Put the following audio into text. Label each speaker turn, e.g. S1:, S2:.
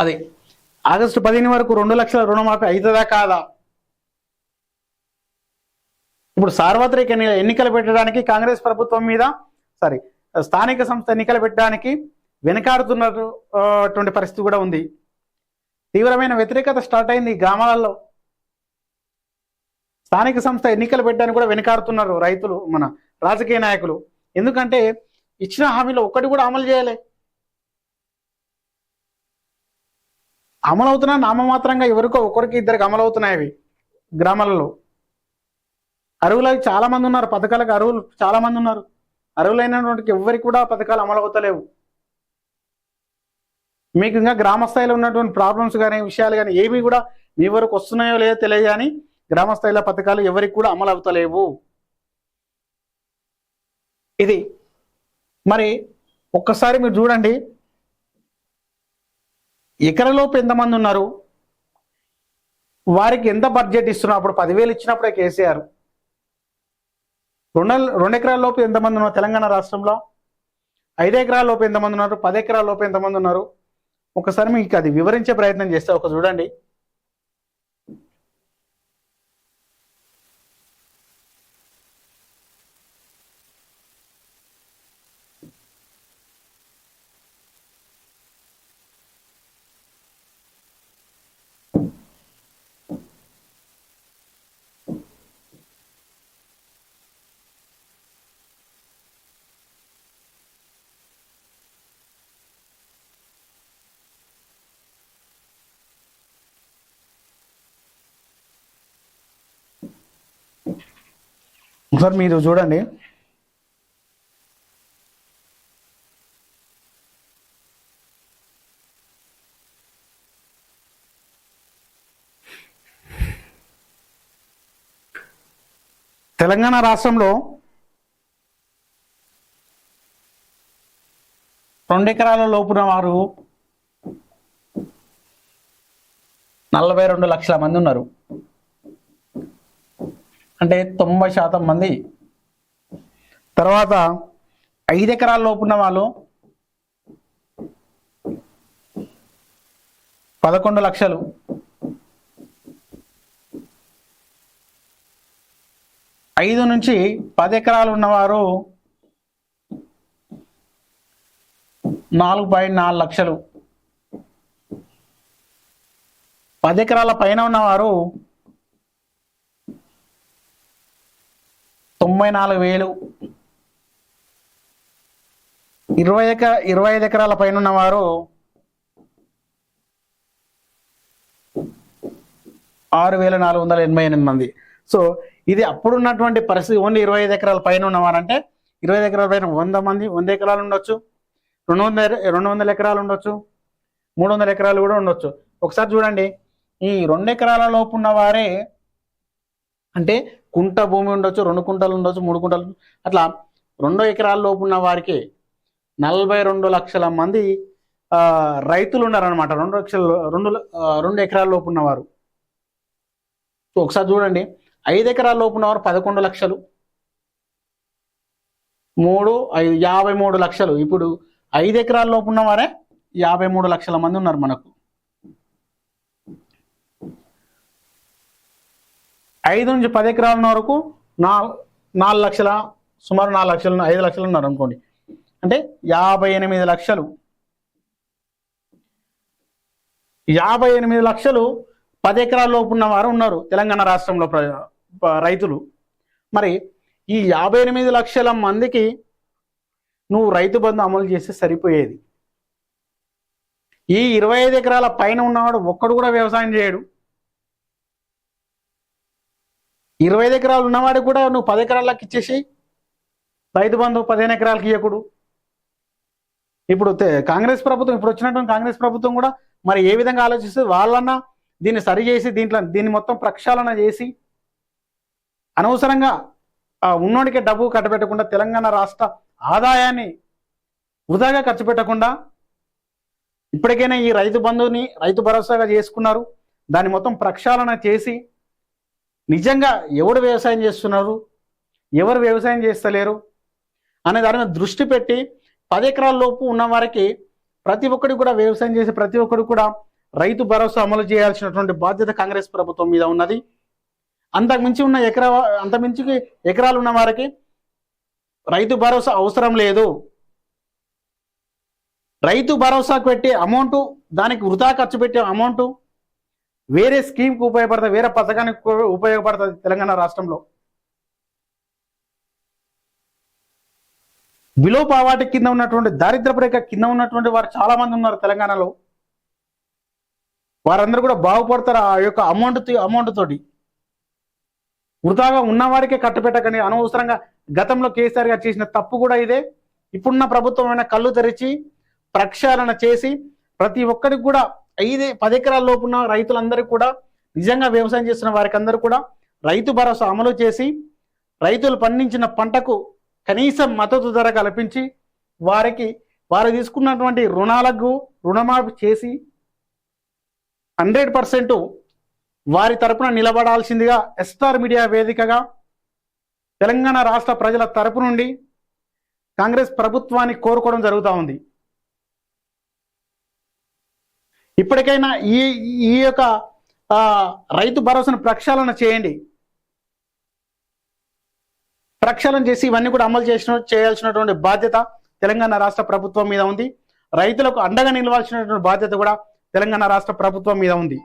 S1: అది ఆగస్టు పదిహేను వరకు రెండు లక్షల రుణమాఫీ అవుతుందా కాదా? ఇప్పుడు సార్వత్రిక ఎన్నికలు పెట్టడానికి కాంగ్రెస్ ప్రభుత్వం మీద సారీ స్థానిక సంస్థ ఎన్నికలు పెట్టడానికి వెనకాడుతున్నటువంటి పరిస్థితి కూడా ఉంది. తీవ్రమైన వ్యతిరేకత స్టార్ట్ అయింది గ్రామాలలో. స్థానిక సంస్థ ఎన్నికలు పెట్టడానికి కూడా వెనకాడుతున్నారు రైతులు మన రాజకీయ నాయకులు. ఎందుకంటే ఇచ్చిన హామీలు ఒక్కటి కూడా అమలు చేయలే. అమలు నామమాత్రంగా ఎవరికో ఒకరికి ఇద్దరికి అమలు అవుతున్నాయి అవి. గ్రామాలలో. అరువులు చాలా మంది ఉన్నారు. పథకాలకు అరువులు చాలా మంది ఉన్నారు. అరువులైనటువంటి ఎవరికి కూడా పథకాలు అమలు అవుతలేవు మీకు ఇంకా గ్రామ స్థాయిలో ఉన్నటువంటి ప్రాబ్లమ్స్ కానీ విషయాలు కానీ ఏవి కూడా మీ వరకు వస్తున్నాయో లేదో తెలియదు కానీ గ్రామ స్థాయిలో పథకాలు ఎవరికి కూడా అమలు అవుతలేవు ఇది. మరి ఒక్కసారి మీరు చూడండి. ఎకరలోపు ఎంతమంది ఉన్నారు. వారికి ఎంత బడ్జెట్ ఇస్తున్నారు? అప్పుడు పదివేలు ఇచ్చినప్పుడే కేసీఆర్. రెండు రెండు ఎకరాల లోపు ఎంతమంది ఉన్నారు తెలంగాణ రాష్ట్రంలో? ఐదు ఎకరాల లోపు ఎంతమంది ఉన్నారు? పది ఎకరాల లోపు ఎంతమంది ఉన్నారు? ఒకసారి మీకు అది వివరించే ప్రయత్నం చేస్తే ఒక చూడండి. ఒకసారి మీరు చూడండి. తెలంగాణ రాష్ట్రంలో రెండు ఎకరాల లోపున వారు నలభై రెండు లక్షల మంది ఉన్నారు. అంటే తొంభై శాతం మంది. తర్వాత ఐదు ఎకరాల లోపు ఉన్న వాళ్ళు పదకొండు లక్షలు. ఐదు నుంచి పది ఎకరాలు ఉన్నవారు నాలుగు పాయింట్ నాలుగు లక్షలు. పది ఎకరాల పైన ఉన్నవారు తొంభై నాలుగు వేలు. ఇరవై ఎకర ఇరవై ఐదు ఎకరాల పైన ఉన్నవారు ఆరు వేల నాలుగు వందల ఎనభై ఎనిమిది మంది. సో ఇది అప్పుడున్నటువంటి పరిస్థితి. ఓన్లీ ఇరవై ఐదు ఎకరాల పైన ఉన్నవారంటే ఇరవై ఐదు ఎకరాల పైన వంద మంది వంద ఎకరాలు ఉండొచ్చు. రెండు వందల రెండు వందల ఎకరాలు ఉండొచ్చు. మూడు వందల ఎకరాలు కూడా ఉండొచ్చు. ఒకసారి చూడండి. ఈ రెండు ఎకరాల లోపు ఉన్న వారే అంటే కుంట భూమి ఉండొచ్చు రెండు కుంటలు ఉండొచ్చు మూడు కుంటలు అట్లా రెండు ఎకరాల లోపు ఉన్న వారికి నలభై రెండు లక్షల మంది రైతులు ఉన్నారనమాట రెండు లక్షల రెండు రెండు ఎకరాల లోపు ఉన్నవారు. సో ఒకసారి చూడండి. ఐదు ఎకరాల లోపు ఉన్నవారు పదకొండు లక్షలు. మూడు ఐదు యాభై మూడు లక్షలు. ఇప్పుడు ఐదు ఎకరాల లోపు ఉన్నవారే యాభై మూడు లక్షల మంది ఉన్నారు మనకు. ఐదు నుంచి పది ఎకరాల వరకు నా నాలుగు లక్షల సుమారు నాలుగు లక్షలు ఐదు లక్షలు ఉన్నారు అనుకోండి. అంటే యాభై ఎనిమిది లక్షలు. యాభై ఎనిమిది లక్షలు పది ఎకరాల్లోపు ఉన్న వారు ఉన్నారు తెలంగాణ రాష్ట్రంలో ప్ర- రైతులు. మరి ఈ యాభై ఎనిమిది లక్షల మందికి నువ్వు రైతు బంధు అమలు చేస్తే సరిపోయేది. ఈ ఇరవై ఐదు ఎకరాల పైన ఉన్నవాడు ఒక్కడు కూడా వ్యవసాయం చేయడు. ఇరవై ఐదు ఎకరాలు ఉన్నవాడికి కూడా నువ్వు పది ఎకరాలకు ఇచ్చేసి రైతు బంధు పదిహేను ఎకరాలకి ఇవ్వకుడు ఇప్పుడు కాంగ్రెస్ ప్రభుత్వం ఇప్పుడు వచ్చినటువంటి కాంగ్రెస్ ప్రభుత్వం కూడా మరి ఏ విధంగా ఆలోచిస్తే వాళ్ళన్నా దీన్ని సరి చేసి దీంట్లో దీన్ని మొత్తం ప్రక్షాళన చేసి అనవసరంగా ఉన్నోడికే ఉన్నోడికి డబ్బు కట్టబెట్టకుండా తెలంగాణ రాష్ట్ర ఆదాయాన్ని వృధాగా ఖర్చు పెట్టకుండా ఇప్పటికైనా ఈ రైతు బంధువుని రైతు భరోసాగా చేసుకున్నారు. దాన్ని మొత్తం ప్రక్షాళన చేసి నిజంగా ఎవడు వ్యవసాయం చేస్తున్నారు? ఎవరు వ్యవసాయం చేస్తలేరు? అనే దాని మీద దృష్టి పెట్టి పది ఎకరాల లోపు ఉన్న వారికి ప్రతి ఒక్కరికి కూడా వ్యవసాయం చేసి ప్రతి ఒక్కరికి కూడా రైతు భరోసా అమలు చేయాల్సినటువంటి బాధ్యత కాంగ్రెస్ ప్రభుత్వం మీద ఉన్నది. అంతకుమించి ఉన్న ఎకరా అంతకుమించి ఎకరాలు ఉన్న వారికి రైతు భరోసా అవసరం లేదు. రైతు భరోసాకు పెట్టే అమౌంట్ దానికి వృధా ఖర్చు పెట్టే అమౌంట్ వేరే స్కీమ్కి ఉపయోగపడుతుంది వేరే పథకానికి ఉపయోగపడుతుంది తెలంగాణ రాష్ట్రంలో? బిలో పావాటి కింద ఉన్నటువంటి దారిద్రపు రేఖ కింద ఉన్నటువంటి వారు చాలా మంది ఉన్నారు తెలంగాణలో. వారందరూ కూడా బాగుపడతారు ఆ యొక్క అమౌంట్ అమౌంట్ తోటి. వృధాగా ఉన్నవారికే కట్టుపెట్టకని అనవసరంగా గతంలో కేసీఆర్ గారు చేసిన తప్పు కూడా ఇదే. ఇప్పుడున్న ప్రభుత్వం కళ్ళు తెరిచి ప్రక్షాళన చేసి ప్రతి ఒక్కరికి కూడా ఐదు పది ఎకరాల లోపు ఉన్న రైతులందరికీ కూడా నిజంగా వ్యవసాయం చేస్తున్న వారికి అందరూ కూడా రైతు భరోసా అమలు చేసి రైతులు పండించిన పంటకు కనీసం మద్దతు ధర కల్పించి వారికి వారు తీసుకున్నటువంటి రుణాలకు రుణమాఫీ చేసి హండ్రెడ్ పర్సెంట్ వారి తరపున నిలబడాల్సిందిగా ఎస్టార్ మీడియా వేదికగా తెలంగాణ రాష్ట్ర ప్రజల తరపు నుండి కాంగ్రెస్ ప్రభుత్వాన్ని కోరుకోవడం జరుగుతూ ఉంది. ఇప్పటికైనా ఈ ఈ యొక్క రైతు భరోసాను ప్రక్షాళన చేయండి. ప్రక్షాళన చేసి ఇవన్నీ కూడా అమలు చేసిన చేయాల్సినటువంటి బాధ్యత తెలంగాణ రాష్ట్ర ప్రభుత్వం మీద ఉంది. రైతులకు అండగా నిలవాల్సినటువంటి బాధ్యత కూడా తెలంగాణ రాష్ట్ర ప్రభుత్వం మీద ఉంది.